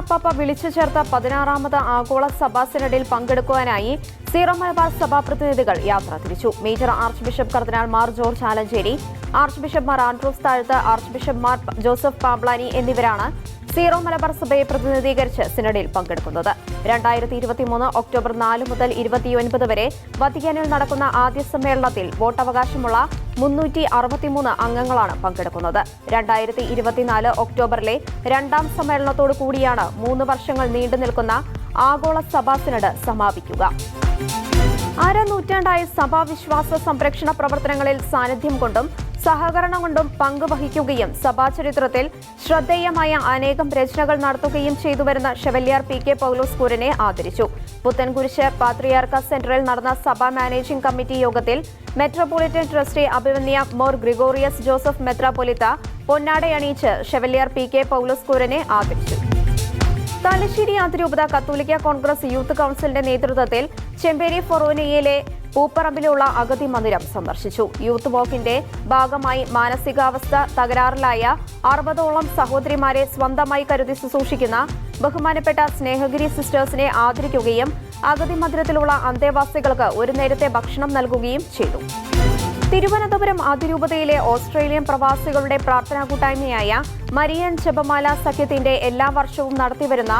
മാർപ്പാപ്പ വിളിച്ചു ചേർത്ത പതിനാറാമത് ആഗോള സഭാ സിനഡിൽ പങ്കെടുക്കുവാനായി സീറോ മലബാർ സഭാ പ്രതിനിധികൾ യാത്ര തിരിച്ചു. മേജർ ആർച്ച് ബിഷപ്പ് കർദിനാൾ Mar George Alencherry archbishop Mar Andrews Thazhath archbishop Mar Joseph Pamplany എന്നിവരാണ് സീറോ മലബാർ സഭയെ പ്രതിനിധീകരിച്ച് സിനഡിൽ പങ്കെടുക്കുന്നത്. രണ്ടായിരത്തി ഇരുപത്തിമൂന്ന് ഒക്ടോബർ നാല് മുതൽ ഇരുപത്തിയൊൻപത് വരെ വത്തിക്കാനിൽ നടക്കുന്ന ആദ്യ സമ്മേളനത്തിൽ വോട്ടവകാശമുള്ള മുന്നൂറ്റി അറുപത്തിമൂന്ന് അംഗങ്ങളാണ് പങ്കെടുക്കുന്നത്. രണ്ടായിരത്തി ഇരുപത്തിനാല് ഒക്ടോബറിലെ രണ്ടാം സമ്മേളനത്തോടു കൂടിയാണ് മൂന്ന് വർഷങ്ങൾ നീണ്ടു നിൽക്കുന്ന ആഗോള സഭാ സിനഡ് സമാപിക്കുക. അര നൂറ്റാണ്ടായി സഭാവിശ്വാസ സംരക്ഷണ പ്രവർത്തനങ്ങളിൽ സാന്നിധ്യം കൊണ്ടും സഹകരണം കൊണ്ടും പങ്കുവഹിക്കുകയും സഭാചരിത്രത്തിൽ ശ്രദ്ധേയമായ അനേകം രചനകൾ നടത്തുകയും ചെയ്തു വരുന്ന ഷെവല്യാർ പി കെ പൗലോസ് കുരനെ ആദരിച്ചു. പുത്തൻകുരിശ് പാത്രിയാർക്ക സെന്ററിൽ നടന്ന സഭാ മാനേജിംഗ് കമ്മിറ്റി യോഗത്തിൽ മെട്രോപൊളിറ്റൻ ട്രസ്റ്റി അഭിമന്യ മോർ ഗ്രിഗോറിയസ് ജോസഫ് മെത്രാപൊലിത്ത പൊന്നാടയണിയിച്ച് ഷെവല്യാർ പി കെ പൗലോസ് കുരനെ ആദരിച്ചു. തലശ്ശേരി അതിരൂപത കത്തോലിക്ക കോൺഗ്രസ് യൂത്ത് കൌൺസിലിന്റെ നേതൃത്വത്തിൽ ചെമ്പേരി ഫൊറോനയിലെ പൂപ്പറമ്പിലുള്ള അഗതി മന്ദിരം സന്ദർശിച്ചു. യൂത്ത് വോക്കിന്റെ ഭാഗമായി മാനസികാവസ്ഥ തകരാറിലായ അറുപതോളം സഹോദരിമാരെ സ്വന്തമായി കരുതി ശുശ്രൂഷിക്കുന്ന ബഹുമാനപ്പെട്ട സ്നേഹഗിരി സിസ്റ്റേഴ്സിനെ ആദരിക്കുകയും അഗതി മന്ദിരത്തിലുള്ള അന്തേവാസികൾക്ക് ഒരു നേരത്തെ ഭക്ഷണം നൽകുകയും ചെയ്തു. തിരുവനന്തപുരം അതിരൂപതയിലെ ഓസ്ട്രേലിയൻ പ്രവാസികളുടെ പ്രാർത്ഥനാ കൂട്ടായ്മയായ മരിയൻ ജപമാല സഖ്യത്തിന്റെ എല്ലാ വർഷവും നടത്തിവരുന്ന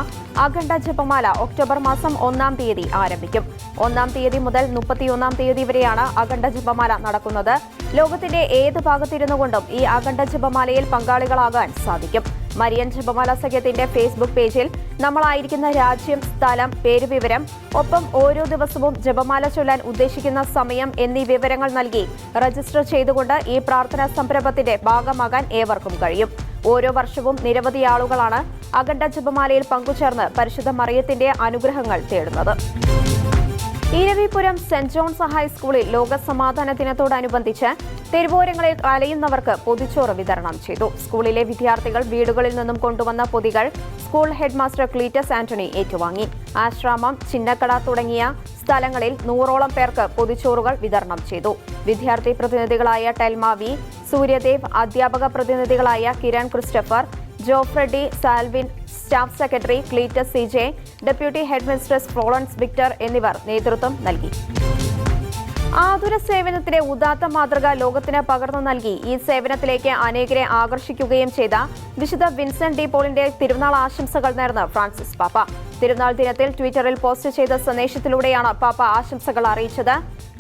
അഖണ്ഡ ജപമാല ഒക്ടോബർ മാസം ഒന്നാം തീയതി ആരംഭിക്കും. ഒന്നാം തീയതി മുതൽ മുപ്പത്തിയൊന്നാം തീയതി വരെയാണ് അഖണ്ഡ ജപമാല നടക്കുന്നത്. ലോകത്തിന്റെ ഏത് ഭാഗത്തിരുന്നുകൊണ്ടും ഈ അഖണ്ഡ ജപമാലയിൽ പങ്കാളികളാകാൻ സാധിക്കും. മരിയൻ ജപമാല സഖ്യത്തിന്റെ ഫേസ്ബുക്ക് പേജിൽ നമ്മളായിരിക്കുന്ന രാജ്യം സ്ഥലം പേരുവിവരം ഒപ്പം ഓരോ ദിവസവും ജപമാല ചൊല്ലാൻ ഉദ്ദേശിക്കുന്ന സമയം എന്നീ വിവരങ്ങൾ നൽകി രജിസ്റ്റർ ചെയ്തുകൊണ്ട് ഈ പ്രാർത്ഥനാ സംരംഭത്തിന്റെ ഭാഗമാകാൻ ഏവർക്കും കഴിയും. ഓരോ വർഷവും നിരവധി ആളുകളാണ് അഖണ്ഡ ജപമാലയിൽ പങ്കുചേർന്ന് പരിശുദ്ധ മറിയത്തിന്റെ അനുഗ്രഹങ്ങൾ തേടുന്നത്. ഇരവിപുരം സെന്റ് ജോൺസ് ഹൈസ്കൂളിൽ ലോക സമാധാന ദിനത്തോടനുബന്ധിച്ച് തെരുവോരങ്ങളിൽ അലയുന്നവർക്ക് പൊതിച്ചോറ് വിതരണം ചെയ്തു. സ്കൂളിലെ വിദ്യാർത്ഥികൾ വീടുകളിൽ നിന്നും കൊണ്ടുവന്ന പൊതികൾ സ്കൂൾ ഹെഡ്മാസ്റ്റർ ക്ലീറ്റസ് ആന്റണി ഏറ്റുവാങ്ങി. ആശ്രാമം ചിന്നക്കട തുടങ്ങിയ സ്ഥലങ്ങളിൽ നൂറോളം പേർക്ക് പൊതിച്ചോറുകൾ വിതരണം ചെയ്തു. വിദ്യാർത്ഥി പ്രതിനിധികളായ ടെൽമാവി സൂര്യദേവ് അധ്യാപക പ്രതിനിധികളായ Kiran Christopher ജോഫ്രഡി Salvin staff secretary Cletus C J deputy headmistress Florence Victor എന്നിവർ നേതൃത്വം നൽകി. ആതുര സേവനത്തിലെ ഉദാത്ത മാതൃക ലോകത്തിന് പകർന്നു നൽകി. ഈ സേവനത്തിലേക്ക് അനേകരെ ആകർഷിക്കുകയും ചെയ്ത വിശുദ്ധ വിൻസെന്റ് ഡി പോളിന്റെ തിരുനാൾ ആശംസകൾ നേർന്ന് ഫ്രാൻസിസ് പാപ്പ. തിരുനാൾ ദിനത്തിൽ ട്വിറ്ററിൽ പോസ്റ്റ് ചെയ്ത സന്ദേശത്തിലൂടെയാണ് പാപ്പ ആശംസകൾ അറിയിച്ചത്.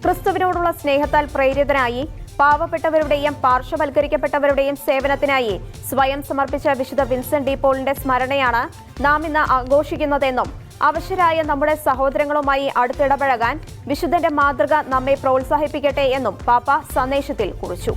ക്രിസ്തുവിനോടുള്ള സ്നേഹത്താൽ പ്രേരിതനായി പാവപ്പെട്ടവരുടെയും പാർശ്വവൽക്കരിക്കപ്പെട്ടവരുടെയും സേവനത്തിനായി സ്വയം സമർപ്പിച്ച വിശുദ്ധ വിൻസെന്റ് ഡി പോളിന്റെ സ്മരണയാണ് നാം ഇന്ന് ആഘോഷിക്കുന്നതെന്നും അവശരായ നമ്മുടെ സഹോദരങ്ങളുമായി അടുത്തിടപഴകാൻ വിശുദ്ധന്റെ മാതൃക നമ്മെ പ്രോത്സാഹിപ്പിക്കട്ടെ എന്നും പാപ്പ സന്ദേശത്തിൽ കുറിച്ചു.